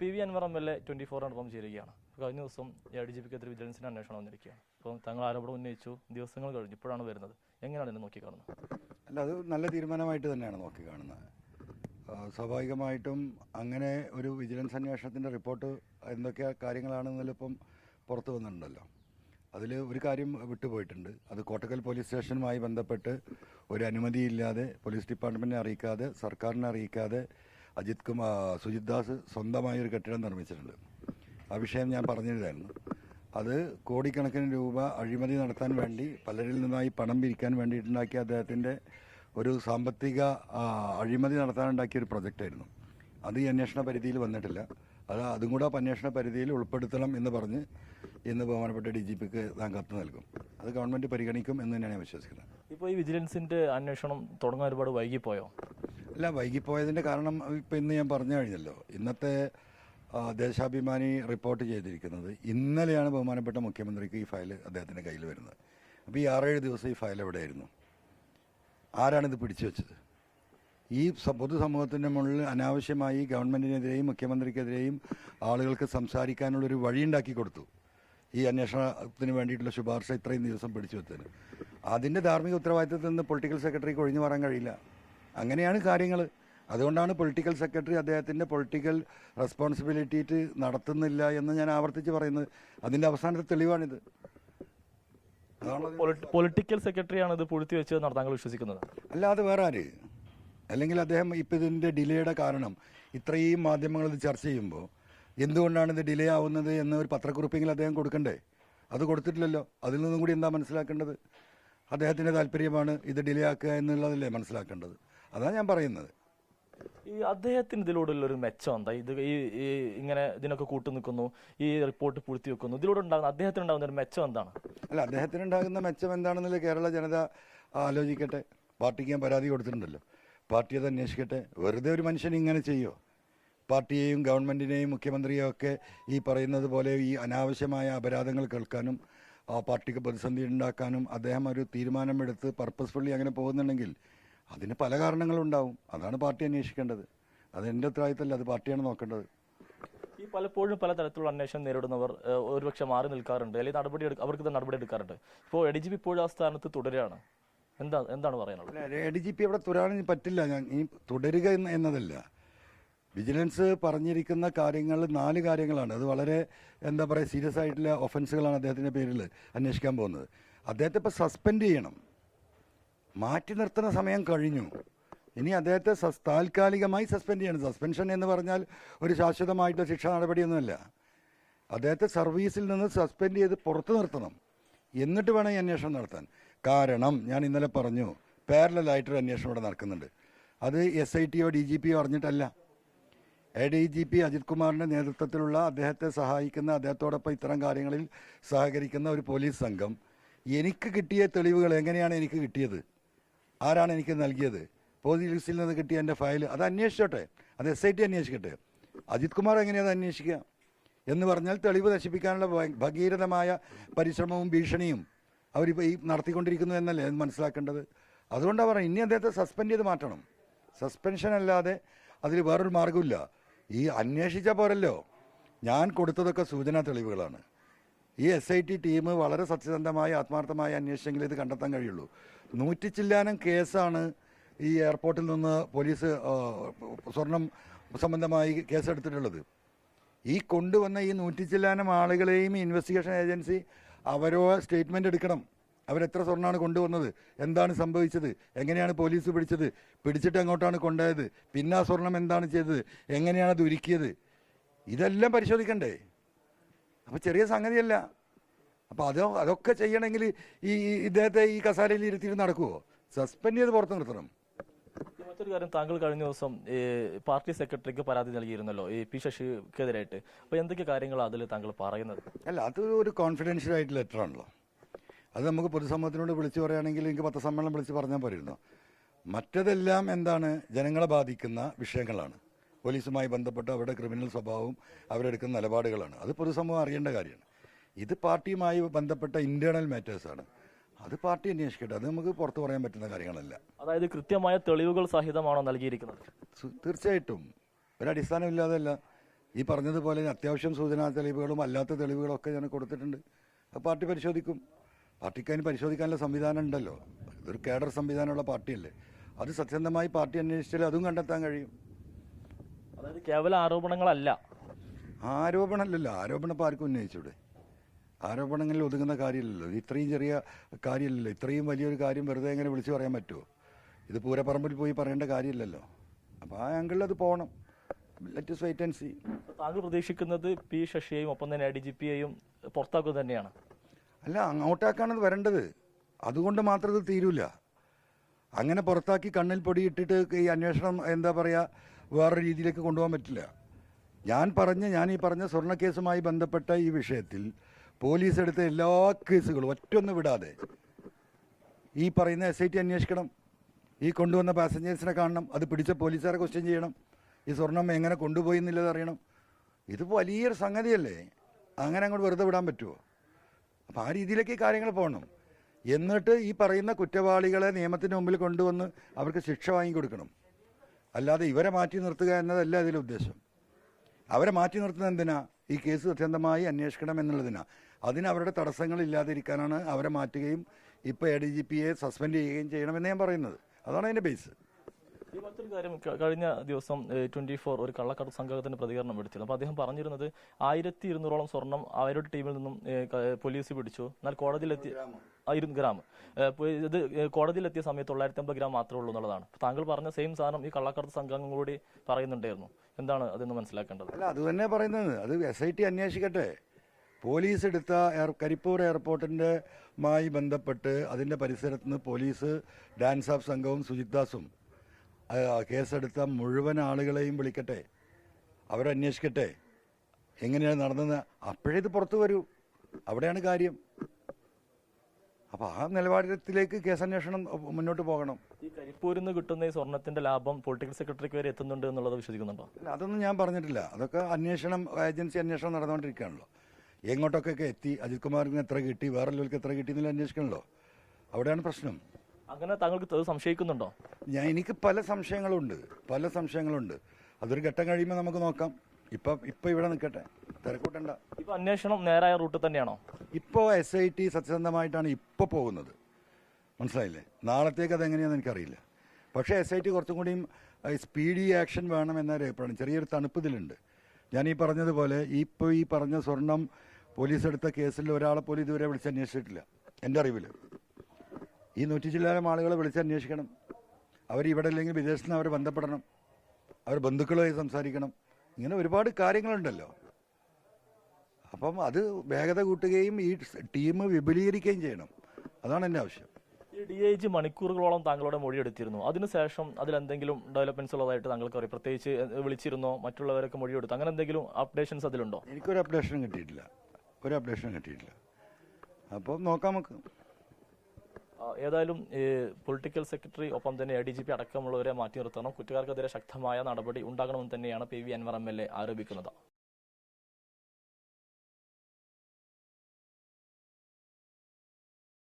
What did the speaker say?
P V Anvar M L A twenty ഫോറിനൊപ്പം ചേരുകയാണ് കഴിഞ്ഞ ദിവസം എ ഡി ജി പിക്ക് എതിരെ വിജിലൻസിന് അന്വേഷണം വന്നിരിക്കുകയാണ്. അപ്പം തങ്ങൾ ആരോപണം ഉന്നയിച്ചു ദിവസങ്ങൾ കഴിഞ്ഞു ഇപ്പോഴാണ് വരുന്നത്. എങ്ങനെയാണ് നോക്കി കാണുന്നത് അല്ല അത് നല്ല തീരുമാനമായിട്ട് തന്നെയാണ് നോക്കി കാണുന്നത് സ്വാഭാവികമായിട്ടും അങ്ങനെ ഒരു വിജിലൻസ് അന്വേഷണത്തിന്റെ റിപ്പോർട്ട് എന്തൊക്കെ കാര്യങ്ങളാണെന്നതിൽ ഇപ്പം പുറത്തു വന്നിട്ടുണ്ടല്ലോ. അതിൽ ഒരു കാര്യം വിട്ടുപോയിട്ടുണ്ട്. അത് കോട്ടക്കൽ പോലീസ് സ്റ്റേഷനുമായി ബന്ധപ്പെട്ട് ഒരു അനുമതിയില്ലാതെ പോലീസ് ഡിപ്പാർട്ട്മെന്റിനെ അറിയിക്കാതെ സർക്കാരിനെ അറിയിക്കാതെ അജിത് കുമാർ സുജിത് ദാസ് സ്വന്തമായി ഒരു കെട്ടിടം നിർമ്മിച്ചിട്ടുണ്ട്. ആ വിഷയം ഞാൻ പറഞ്ഞിരുന്നു അത് കോടിക്കണക്കിന് രൂപ അഴിമതി നടത്താൻ വേണ്ടി പലരിൽ നിന്നായി പണം പിരിക്കാൻ വേണ്ടിയിട്ടുണ്ടാക്കിയ അദ്ദേഹത്തിന്റെ ഒരു സാമ്പത്തിക അഴിമതി നടത്താനുണ്ടാക്കിയ ഒരു പ്രൊജക്റ്റായിരുന്നു. അത് ഈ അന്വേഷണ പരിധിയിൽ വന്നിട്ടില്ല. അത് അതും കൂടെ അന്വേഷണ പരിധിയിൽ ഉൾപ്പെടുത്തണം എന്ന് പറഞ്ഞ് ഇന്ന് ബഹുമാനപ്പെട്ട ഡി ജി പിക്ക് താൻ കത്ത് നൽകും. അത് ഗവൺമെന്റ് പരിഗണിക്കും എന്ന് തന്നെയാണ് ഞാൻ വിശ്വസിക്കുന്നത്. ഇപ്പോൾ ഈ വിജിലൻസിന്റെ അന്വേഷണം തുടങ്ങാൻ ഒരുപാട് വൈകിപ്പോയോ? അല്ല വൈകിപ്പോയതിന്റെ കാരണം ഇപ്പം ഇന്ന് ഞാൻ പറഞ്ഞു കഴിഞ്ഞല്ലോ ഇന്നത്തെ ദേശാഭിമാനി റിപ്പോർട്ട് ചെയ്തിരിക്കുന്നത് ഇന്നലെയാണ് ബഹുമാനപ്പെട്ട മുഖ്യമന്ത്രിക്ക് ഈ ഫയൽ അദ്ദേഹത്തിന്റെ കയ്യിൽ വരുന്നത്. അപ്പോൾ ഈ ആറേഴ് ദിവസം ഈ ഫയൽ എവിടെയായിരുന്നു? ആരാണിത് പിടിച്ചു വെച്ചത്? ഈ പൊതുസമൂഹത്തിന്റെ മുകളിൽ അനാവശ്യമായി ഗവൺമെന്റിനെതിരെയും മുഖ്യമന്ത്രിക്കെതിരെയും ആളുകൾക്ക് സംസാരിക്കാനുള്ളൊരു വഴിയുണ്ടാക്കി കൊടുത്തു. ഈ അന്വേഷണത്തിന് വേണ്ടിയിട്ടുള്ള ശുപാർശ ഇത്രയും ദിവസം പിടിച്ചു വെച്ചതിന്. അതിന്റെ ധാർമ്മിക ഉത്തരവാദിത്തത്തിൽ നിന്ന് പൊളിറ്റിക്കൽ സെക്രട്ടറിക്ക് ഒഴിഞ്ഞു മാറാൻ കഴിയില്ല. അങ്ങനെയാണ് കാര്യങ്ങൾ അതുകൊണ്ടാണ് പൊളിറ്റിക്കൽ സെക്രട്ടറി അദ്ദേഹത്തിന്റെ പൊളിറ്റിക്കൽ റെസ്പോൺസിബിലിറ്റി നടത്തുന്നില്ല എന്ന് ഞാൻ ആവർത്തിച്ച് പറയുന്നത്. അതിന്റെ അവസാനത്തെ തെളിവാണിത്. പൊളിറ്റിക്കൽ സെക്രട്ടറിയാണ് ഇത് പൂഴ്ത്തി വെച്ചതെന്നാണ് താങ്കൾ വിശ്വസിക്കുന്നത്. അല്ലാതെ വേറെ ആര്? അല്ലെങ്കിൽ അദ്ദേഹം ഇപ്പം ഇതിന്റെ ഡിലേയുടെ കാരണം ഇത്രയും മാധ്യമങ്ങൾ ഇത് ചർച്ച ചെയ്യുമ്പോൾ എന്തുകൊണ്ടാണ് ഇത് ഡിലേ ആവുന്നത് എന്ന് ഒരു പത്രക്കുറിപ്പെങ്കിലും അദ്ദേഹം കൊടുക്കണ്ടേ? അത് കൊടുത്തിട്ടില്ലല്ലോ. അതിൽ നിന്നും കൂടി എന്താ മനസ്സിലാക്കേണ്ടത്? അദ്ദേഹത്തിന്റെ താല്പര്യമാണ് ഇത് ഡിലേ ആക്കുക എന്നുള്ളതല്ലേ മനസ്സിലാക്കേണ്ടത്. അതാണ് ഞാൻ പറയുന്നത്. ഈ അദ്ദേഹത്തിന് ഇതിലൂടെയുള്ള ഒരു മെച്ചം എന്താ? ഇത് ഈ ഈ ഇങ്ങനെ ഇതിനൊക്കെ കൂട്ടു നിൽക്കുന്നു ഈ റിപ്പോർട്ട് പൂഴ്ത്തി വെക്കുന്നു ഇതിലൂടെ ഉണ്ടാകുന്ന അദ്ദേഹത്തിന് ഉണ്ടാകുന്ന ഒരു മെച്ചം എന്താണ്? അല്ല അദ്ദേഹത്തിന് ഉണ്ടാകുന്ന മെച്ചം എന്താണെന്നില്ല കേരള ജനത ആലോചിക്കട്ടെ. പാർട്ടിക്ക് ഞാൻ പരാതി കൊടുത്തിട്ടുണ്ടല്ലോ. പാർട്ടി അത് അന്വേഷിക്കട്ടെ. വെറുതെ ഒരു മനുഷ്യൻ ഇങ്ങനെ ചെയ്യുമോ പാർട്ടിയെയും ഗവൺമെന്റിനെയും മുഖ്യമന്ത്രിയെയും ഒക്കെ ഈ പറയുന്നത് പോലെ ഈ അനാവശ്യമായ അപരാധങ്ങൾ കേൾക്കാനും ആ പാർട്ടിക്ക് പ്രതിസന്ധി ഉണ്ടാക്കാനും അദ്ദേഹം ഒരു തീരുമാനമെടുത്ത് പർപ്പസ്ഫുള്ളി അങ്ങനെ പോകുന്നുണ്ടെങ്കിൽ അതിന് പല കാരണങ്ങളുണ്ടാവും. അതാണ് പാർട്ടി അന്വേഷിക്കേണ്ടത്. അത് എന്റെ ഉത്തരവാദിത്തമല്ല അത് പാർട്ടിയാണ് നോക്കേണ്ടത്. ഈ പലപ്പോഴും പല തരത്തിലുള്ള അന്വേഷണം നേരിടുന്നവർ ഒരുപക്ഷെ മാറി നിൽക്കാറുണ്ട്. അല്ലെങ്കിൽ നടപടി അവർക്ക് നടപടി എടുക്കാറുണ്ട്. ഇപ്പോൾ എ ഡി ജി പി ഇപ്പോഴും ആ സ്ഥാനത്ത് തുടരുകയാണ്. എന്താ എന്താണ് പറയാനുള്ളത്? എ ഡി ജി പി അവിടെ തുടരാൻ പറ്റില്ല. ഞാൻ ഈ തുടരുക എന്നതല്ല. വിജിലൻസ് പറഞ്ഞിരിക്കുന്ന കാര്യങ്ങൾ നാല് കാര്യങ്ങളാണ്. അത് വളരെ എന്താ പറയുക സീരിയസ് ആയിട്ടുള്ള ഒഫൻസുകളാണ് അദ്ദേഹത്തിന്റെ പേരിൽ അന്വേഷിക്കാൻ പോകുന്നത്. അദ്ദേഹത്തെ ഇപ്പോൾ സസ്പെൻഡ് ചെയ്യണം. മാറ്റി നിർത്തുന്ന സമയം കഴിഞ്ഞു. ഇനി അദ്ദേഹത്തെ സസ് താൽക്കാലികമായി സസ്പെൻഡ് ചെയ്യണം. സസ്പെൻഷൻ എന്ന് പറഞ്ഞാൽ ഒരു ശാശ്വതമായിട്ടുള്ള ശിക്ഷ നടപടിയൊന്നുമല്ല. അദ്ദേഹത്തെ സർവീസിൽ നിന്ന് സസ്പെൻഡ് ചെയ്ത് പുറത്തു നിർത്തണം. എന്നിട്ട് വേണം ഈ അന്വേഷണം നടത്താൻ. കാരണം ഞാൻ ഇന്നലെ പറഞ്ഞു പാരലായിട്ടൊരു അന്വേഷണം ഇവിടെ നടക്കുന്നുണ്ട്. അത് എസ് ഐ ടിയോ ഡി ജി പിയോ അറിഞ്ഞിട്ടല്ല. A D G P Ajith കുമാറിന്റെ നേതൃത്വത്തിലുള്ള അദ്ദേഹത്തെ സഹായിക്കുന്ന അദ്ദേഹത്തോടൊപ്പം ഇത്തരം കാര്യങ്ങളിൽ സഹകരിക്കുന്ന ഒരു പോലീസ് സംഘം എനിക്ക് കിട്ടിയ തെളിവുകൾ എങ്ങനെയാണ് എനിക്ക് കിട്ടിയത്? ആരാണ് എനിക്ക് നൽകിയത്? പോലീസിൽ നിന്ന് കിട്ടിയ എന്റെ ഫയൽ അത് അന്വേഷിച്ചോട്ടെ. അത് എസ് ഐ ടി അന്വേഷിക്കട്ടെ. അജിത് കുമാർ എങ്ങനെയാണ് അത് അന്വേഷിക്കുക? എന്ന് പറഞ്ഞാൽ തെളിവ് നശിപ്പിക്കാനുള്ള ഭഗീരഥമായ പരിശ്രമവും ഭീഷണിയും അവരിപ്പോൾ ഈ നടത്തിക്കൊണ്ടിരിക്കുന്നു എന്നല്ലേ മനസ്സിലാക്കേണ്ടത്? അതുകൊണ്ടാണ് പറഞ്ഞത് ഇനി അദ്ദേഹത്തെ സസ്പെൻഡ് ചെയ്ത് മാറ്റണം. സസ്പെൻഷൻ അല്ലാതെ അതിൽ വേറൊരു മാർഗമില്ല ഈ അന്വേഷിച്ച പോരല്ലോ. ഞാൻ കൊടുത്തതൊക്കെ സൂചനാ തെളിവുകളാണ്. ഈ എസ് ഐ ടി ടീം വളരെ സത്യസന്ധമായി ആത്മാർത്ഥമായി അന്വേഷിച്ചെങ്കിൽ ഇത് കണ്ടെത്താൻ കഴിയുള്ളൂ. നൂറ്റി ചില്ലാനം കേസാണ് ഈ എയർപോർട്ടിൽ നിന്ന് പോലീസ് സ്വർണം സംബന്ധമായി കേസെടുത്തിട്ടുള്ളത്. ഈ കൊണ്ടുവന്ന ഈ നൂറ്റി ചില്ലാനം ആളുകളെയും ഇൻവെസ്റ്റിഗേഷൻ ഏജൻസി അവരോ സ്റ്റേറ്റ്മെന്റ് എടുക്കണം. അവരെത്ര സ്വർണമാണ് കൊണ്ടുവന്നത്? എന്താണ് സംഭവിച്ചത്? എങ്ങനെയാണ് പോലീസ് പിടിച്ചത്? പിടിച്ചിട്ട് എങ്ങോട്ടാണ് കൊണ്ടുപോയത്? പിന്നെ ആ സ്വർണം എന്താണ് ചെയ്തത്? എങ്ങനെയാണ് അത് ഉരുക്കിയത് ഇതെല്ലാം പരിശോധിക്കണ്ടേ? അപ്പോൾ ചെറിയ സംഗതിയല്ല. അപ്പോൾ അതോ അതൊക്കെ ചെയ്യണമെങ്കിൽ ഈ ഇദ്ദേഹത്തെ ഈ കസാരയിൽ ഇരുത്തിയിട്ട് നടക്കുമോ സസ്പെൻഡ് ചെയ്ത് പുറത്തു നിർത്തണം. മറ്റൊരു കാര്യം താങ്കൾ കഴിഞ്ഞ ദിവസം പാർട്ടി സെക്രട്ടറിക്ക് പരാതി നൽകിയിരുന്നല്ലോ ഈ പി ശശിക്കെതിരായിട്ട്. അപ്പോൾ എന്തൊക്കെ കാര്യങ്ങളാണ് അതിൽ താങ്കൾ പറയുന്നത്? അല്ല അത് ഒരു കോൺഫിഡൻഷ്യൽ ആയിട്ട് ലെറ്റർ ആണല്ലോ. അത് നമുക്ക് പൊതുസമൂഹത്തിനോട് വിളിച്ചു പറയുകയാണെങ്കിൽ എനിക്ക് പത്രസമ്മേളനം വിളിച്ച് പറഞ്ഞാൽ പോരുന്നു മറ്റതെല്ലാം എന്താണ്? ജനങ്ങളെ ബാധിക്കുന്ന വിഷയങ്ങളാണ്. പോലീസുമായി ബന്ധപ്പെട്ട് അവരുടെ ക്രിമിനൽ സ്വഭാവവും അവരെടുക്കുന്ന നിലപാടുകളാണ്. അത് പൊതുസമൂഹം അറിയേണ്ട കാര്യമാണ്. ഇത് പാർട്ടിയുമായി ബന്ധപ്പെട്ട ഇന്റേണൽ മാറ്റേഴ്സാണ് അത് പാർട്ടി അന്വേഷിക്കട്ടെ. അത് നമുക്ക് പുറത്തു പറയാൻ പറ്റുന്ന കാര്യങ്ങളല്ല. അതായത് കൃത്യമായ തെളിവുകൾ സഹിതമാണോ നൽകിയിരിക്കുന്നത്? തീർച്ചയായിട്ടും. ഒരടിസ്ഥാനമില്ലാതല്ല ഈ പറഞ്ഞതുപോലെ അത്യാവശ്യം സൂചനാ തെളിവുകളും അല്ലാത്ത തെളിവുകളും ഒക്കെ ഞാൻ കൊടുത്തിട്ടുണ്ട്. അത് പാർട്ടി പരിശോധിക്കും. പാർട്ടിക്ക് അതിന് പരിശോധിക്കാനുള്ള സംവിധാനം ഉണ്ടല്ലോ. ഇതൊരു കേഡർ സംവിധാനമുള്ള പാർട്ടിയല്ലേ. അത് സത്യസന്ധമായി പാർട്ടി അന്വേഷിച്ചാൽ അതും കണ്ടെത്താൻ കഴിയും. അതായത് കേവല ആരോപണങ്ങളല്ല. ആരോപണമല്ലല്ലോ ആരോപണം ഇപ്പോൾ ആർക്കും ഉന്നയിച്ചൂടെ? ആരോപണങ്ങളിൽ ഒതുങ്ങുന്ന കാര്യമല്ലല്ലോ. ഇത് ഇത്രയും ചെറിയ കാര്യമില്ലല്ലോ. ഇത്രയും വലിയൊരു കാര്യം വെറുതെ എങ്ങനെ വിളിച്ചു പറയാൻ പറ്റുമോ ഇത് പൂരപ്പറമ്പിൽ പോയി പറയേണ്ട കാര്യമില്ലല്ലോ. അപ്പോൾ ആ ആംഗിളിൽ അത് പോകണം ലെറ്റസ് വെയിറ്റ് ആൻഡ് സി താങ്കൾ പ്രതീക്ഷിക്കുന്നത് പി ശശിയെയും ഒപ്പം തന്നെ ഡി ജി പിയെയും പുറത്താക്കുക തന്നെയാണ്. അല്ല അങ്ങോട്ടാക്കാണത് വരേണ്ടത്. അതുകൊണ്ട് മാത്രം ഇത് തീരൂല. അങ്ങനെ പുറത്താക്കി കണ്ണിൽ പൊടിയിട്ടിട്ട് ഈ അന്വേഷണം എന്താ പറയുക വേറെ രീതിയിലേക്ക് കൊണ്ടുപോകാൻ പറ്റില്ല. ഞാൻ പറഞ്ഞ ഞാൻ ഈ പറഞ്ഞ സ്വർണ കേസുമായി ബന്ധപ്പെട്ട ഈ വിഷയത്തിൽ പോലീസ് എടുത്ത എല്ലാ കേസുകളും ഒറ്റൊന്ന് വിടാതെ ഈ പറയുന്ന എസ് ഐ ടി അന്വേഷിക്കണം. ഈ കൊണ്ടുവന്ന പാസഞ്ചേഴ്സിനെ കാണണം. അത് പിടിച്ച പോലീസുകാരെ ക്വസ്റ്റ്യൻ ചെയ്യണം. ഈ സ്വർണം എങ്ങനെ കൊണ്ടുപോയി എന്നുള്ളത് അറിയണം. ഇത് വലിയൊരു സംഗതിയല്ലേ? അങ്ങനെ അങ്ങോട്ട് വെറുതെ വിടാൻ പറ്റുമോ അപ്പോൾ ആ രീതിയിലേക്ക് ഈ കാര്യങ്ങൾ പോകണം. എന്നിട്ട് ഈ പറയുന്ന കുറ്റവാളികളെ നിയമത്തിന് മുമ്പിൽ കൊണ്ടുവന്ന് അവർക്ക് ശിക്ഷ വാങ്ങിക്കൊടുക്കണം. അല്ലാതെ ഇവരെ മാറ്റി നിർത്തുക എന്നതല്ല അതിലെ ഉദ്ദേശം. അവരെ മാറ്റി നിർത്തുന്നത് എന്തിനാ? ഈ കേസ് അത്യന്തമായി അന്വേഷിക്കണം എന്നുള്ളതിനാ. അതിന് അവരുടെ തടസ്സങ്ങൾ ഇല്ലാതിരിക്കാനാണ് അവരെ മാറ്റുകയും ഇപ്പോൾ എ ഡി ജി പിയെ സസ്പെൻഡ് ചെയ്യുകയും ചെയ്യണമെന്ന് ഞാൻ പറയുന്നത്. അതാണ് അതിന്റെ ബേസ് ഈ മറ്റൊരു കാര്യം കഴിഞ്ഞ ദിവസം ട്വന്റി ഫോർ ഒരു കള്ളക്കടത്ത് സംഘത്തിന്റെ പ്രതികരണം എടുത്തിരുന്നു. അപ്പോൾ അദ്ദേഹം പറഞ്ഞിരുന്നത് ആയിരത്തി ഇരുന്നൂറോളം സ്വർണം അവരുടെ ടീമിൽ നിന്നും പോലീസ് പിടിച്ചു. എന്നാൽ കോടതിയിലെത്തി ഇരുന്ന് ഗ്രാം. ഇത് കോടതിയിലെത്തിയ സമയത്ത് തൊള്ളായിരത്തി അമ്പത് ഗ്രാം മാത്രമേ ഉള്ളൂ എന്നുള്ളതാണ്. താങ്കൾ പറഞ്ഞ സെയിം സാധനം ഈ കള്ളക്കടത്ത് സംഘം കൂടി പറയുന്നുണ്ടായിരുന്നു. എന്താണ് അതെന്ന് മനസ്സിലാക്കേണ്ടത്? അല്ല അത് തന്നെ പറയുന്നത്. അത് എസ് ഐ ടി അന്വേഷിക്കട്ടെ. പോലീസ് എടുത്ത എയർ കരിപ്പൂർ എയർപോർട്ടിന്റെ മായി ബന്ധപ്പെട്ട് അതിന്റെ പരിസരത്ത് നിന്ന് പോലീസ് ഡാൻസ് ഓഫ് സംഘവും സുജിത്ദാസും കേസെടുത്ത മുഴുവൻ ആളുകളെയും വിളിക്കട്ടെ. അവരന്വേഷിക്കട്ടെ. എങ്ങനെയാണ് നടന്നത് അപ്പോഴേ ഇത് പുറത്തു വരൂ. അവിടെയാണ് കാര്യം. അപ്പോൾ ആ നിലപാടിലേക്ക് കേസന്വേഷണം മുന്നോട്ട് പോകണം. ഈ കരിപ്പൂരിൽ നിന്ന് കിട്ടുന്ന ഈ സ്വർണത്തിന്റെ ലാഭം പൊളിറ്റിക്കൽ സെക്രട്ടറിക്ക് വരെ എത്തുന്നുണ്ട് എന്നുള്ളത് വിശ്വസിക്കുന്നുണ്ടോ? അല്ല അതൊന്നും ഞാൻ പറഞ്ഞിട്ടില്ല. അതൊക്കെ അന്വേഷണം ഏജൻസി അന്വേഷണം നടന്നുകൊണ്ടിരിക്കുകയാണല്ലോ. എങ്ങോട്ടൊക്കെ എത്തി? അജിത് കുമാറിന് എത്ര കിട്ടി? വേറെ ഉള്ളവർക്ക് എത്ര കിട്ടി എന്നുള്ള അന്വേഷിക്കണല്ലോ. അവിടെയാണ് പ്രശ്നം. അങ്ങനെ താങ്കൾക്ക് സംശയിക്കുന്നുണ്ടോ? ഞാൻ എനിക്ക് പല സംശയങ്ങളുണ്ട്. പല സംശയങ്ങളുണ്ട്. അതൊരു ഘട്ടം കഴിയുമ്പോൾ നമുക്ക് നോക്കാം. ഇപ്പം ഇപ്പം ഇവിടെ നിൽക്കട്ടെ. തിരക്കൂട്ടണ്ട. ഇപ്പൊ അന്വേഷണം നേരായ റൂട്ട് തന്നെയാണോ? ഇപ്പോൾ എസ് ഐ ടി സത്യസന്ധമായിട്ടാണ് ഇപ്പോൾ പോകുന്നത്. മനസ്സിലായില്ലേ? നാളത്തേക്ക് അതെങ്ങനെയാണെന്ന് എനിക്കറിയില്ല. പക്ഷേ എസ് ഐ ടി കുറച്ചും കൂടിയും സ്പീഡി ആക്ഷൻ വേണം എന്നൊരു അഭിപ്രായം ചെറിയൊരു തണുപ്പ് ഇതിലുണ്ട് ഞാൻ ഈ പറഞ്ഞതുപോലെ ഇപ്പോൾ ഈ പറഞ്ഞ സ്വർണം പോലീസ് എടുത്ത കേസിൽ ഒരാളെ പോലും ഇതുവരെ വിളിച്ച് അന്വേഷിച്ചിട്ടില്ല എന്റെ അറിവിൽ ഈ നൂറ്റി ചില്ലാരം ആളുകളെ വിളിച്ച് അന്വേഷിക്കണം അവർ ഇവിടെ അല്ലെങ്കിൽ വിദേശത്ത് നിന്ന് അവർ ബന്ധപ്പെടണം. അവർ ബന്ധുക്കളുമായി സംസാരിക്കണം. ഇങ്ങനെ ഒരുപാട് കാര്യങ്ങളുണ്ടല്ലോ. അപ്പം അത് വേഗത കൂട്ടുകയും ഈ ടീം വിപുലീകരിക്കുകയും ചെയ്യണം. അതാണ് എന്റെ ആവശ്യം. ഈ ഡി ഐ ജി മണിക്കൂറുകളോളം താങ്കളുടെ മൊഴിയെടുത്തിരുന്നു. അതിനുശേഷം അതിലെന്തെങ്കിലും ഡെവലപ്മെന്റ്സ് ഉള്ളതായിട്ട് താങ്കൾക്ക് അറിയാം. പ്രത്യേകിച്ച് വിളിച്ചിരുന്നോ മറ്റുള്ളവരൊക്കെ മൊഴിയെടുത്തു അങ്ങനെ എന്തെങ്കിലും അപ്ഡേഷൻസ് അതിലുണ്ടോ? എനിക്കൊരു അപ്ഡേഷനും കിട്ടിയിട്ടില്ല. ഒരു അപ്ഡേഷനും കിട്ടിയിട്ടില്ല. അപ്പോൾ നോക്കാം നമുക്ക്. ഏതായാലും പൊളിറ്റിക്കൽ സെക്രട്ടറി ഒപ്പം തന്നെ എ ഡി ജി പി അടക്കമുള്ളവരെ മാറ്റി നിർത്തണം. കുറ്റക്കാർക്കെതിരെ ശക്തമായ നടപടി ഉണ്ടാകണമെന്ന് തന്നെയാണ് P V Anvar M L A ആരോപിക്കുന്നത്.